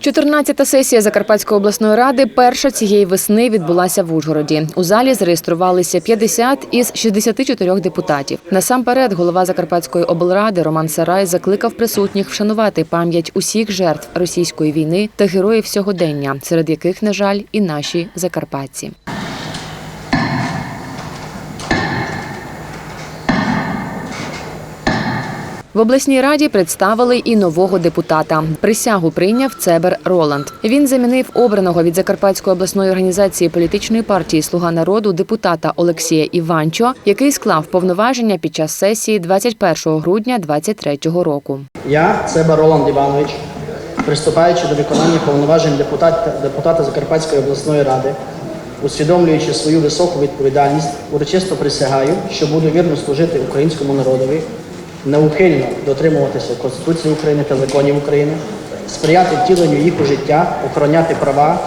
14-та сесія Закарпатської обласної ради перша цієї весни відбулася в Ужгороді. У залі зареєструвалися 50 із 64 депутатів. Насамперед, голова Закарпатської облради Роман Сарай закликав присутніх вшанувати пам'ять усіх жертв російської війни та героїв сьогодення, серед яких, на жаль, і наші закарпатці. В обласній раді представили і нового депутата. Присягу прийняв Цебер Роланд. Він замінив обраного від Закарпатської обласної організації політичної партії Слуга народу депутата Олексія Іванчо, який склав повноваження під час сесії 21 грудня 2023 року. Я, Цеба Роланд Іванович, приступаючи до виконання повноважень депутата, депутата Закарпатської обласної ради, усвідомлюючи свою високу відповідальність, урочисто присягаю, що буду вірно служити українському народові, неухильно дотримуватися Конституції України та законів України, сприяти втіленню їх у життя, охороняти права,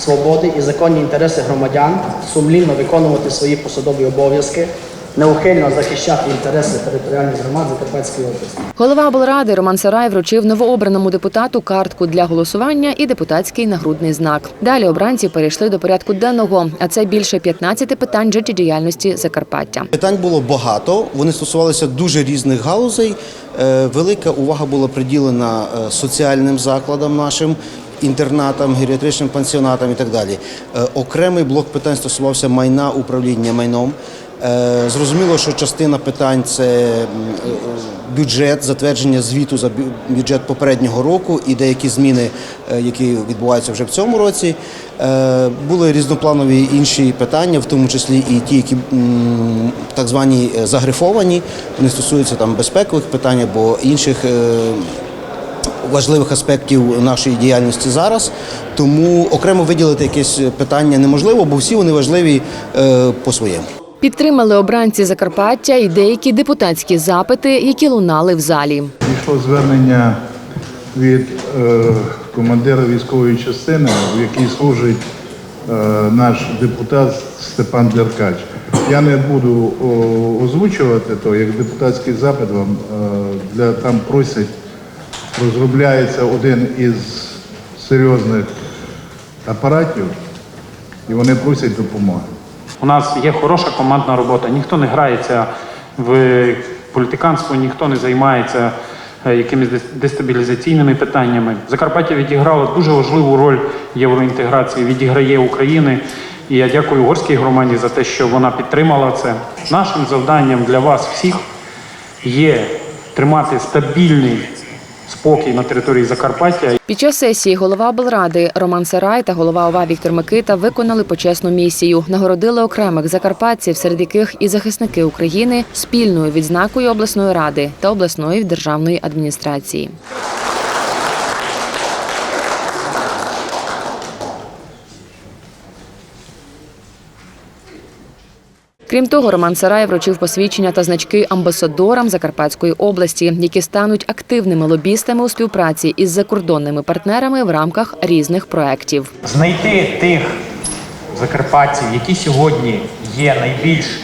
свободи і законні інтереси громадян, сумлінно виконувати свої посадові обов'язки, неухильно захищати інтереси територіальних громад Закарпатської області. Голова облради Роман Сарай вручив новообраному депутату картку для голосування і депутатський нагрудний знак. Далі обранці перейшли до порядку денного, а це більше 15 питань життєдіяльності Закарпаття. Питань було багато, вони стосувалися дуже різних галузей. Е, Велика увага була приділена е, соціальним закладам нашим. Інтернатам, геріатричним пансіонатам і так далі. Е, Окремий блок питань стосувався майна управління майном. Е, Зрозуміло, що частина питань це е, бюджет, затвердження звіту за бюджет попереднього року і деякі зміни, е, які відбуваються вже в цьому році. Були різнопланові інші питання, в тому числі і ті, які так звані загрифовані. Вони стосуються там безпекових питань або інших. Важливих аспектів нашої діяльності зараз, тому окремо виділити якесь питання неможливо, бо всі вони важливі е, по-своєму. Підтримали обранці Закарпаття і деякі депутатські запити, які лунали в залі. Дійшло звернення від е, командира військової частини, в якій служить е, наш депутат Степан Деркач. Я не буду озвучувати то, як депутатський запит вам е, для там просять, розробляється один із серйозних апаратів, і вони просять допомоги. У нас є хороша командна робота. Ніхто не грається в політиканство, ніхто не займається е, якимись дестабілізаційними питаннями. Закарпаття відіграло дуже важливу роль євроінтеграції, відіграє України. І я дякую угорській громаді за те, що вона підтримала це. Нашим завданням для вас всіх є тримати стабільний спокій на території Закарпаття Під час сесії голова облради Роман Сарай та голова ОВА Віктор Микита виконали почесну місію. Нагородили окремих закарпатців, серед яких і захисники України спільною відзнакою обласної ради та обласної державної адміністрації. Крім того, Роман Сарай вручив посвідчення та значки амбасадорам Закарпатської області, які стануть активними лобістами у співпраці із закордонними партнерами в рамках різних проєктів. знайти тих закарпатців, які сьогодні є найбільш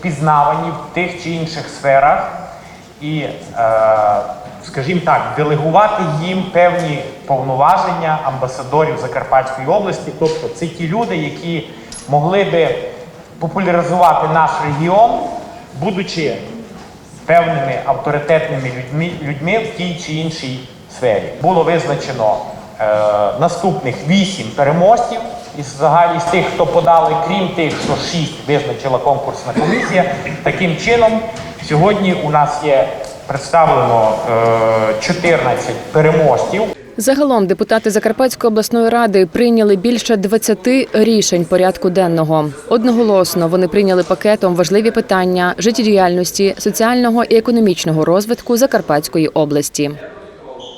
пізнавані в тих чи інших сферах, і, е, скажімо так, делегувати їм певні повноваження амбасадорів Закарпатської області. Тобто це ті люди, які могли би популяризувати наш регіон, будучи певними авторитетними людьми, людьми в тій чи іншій сфері. Було визначено е, наступних вісім переможців із загалі з тих, хто подали, крім тих, що шість визначила конкурсна комісія. Таким чином, сьогодні у нас є представлено е, 14 переможців. Загалом депутати Закарпатської обласної ради прийняли більше 20 рішень порядку денного. Одноголосно вони прийняли пакетом важливі питання життєдіяльності, соціального і економічного розвитку Закарпатської області.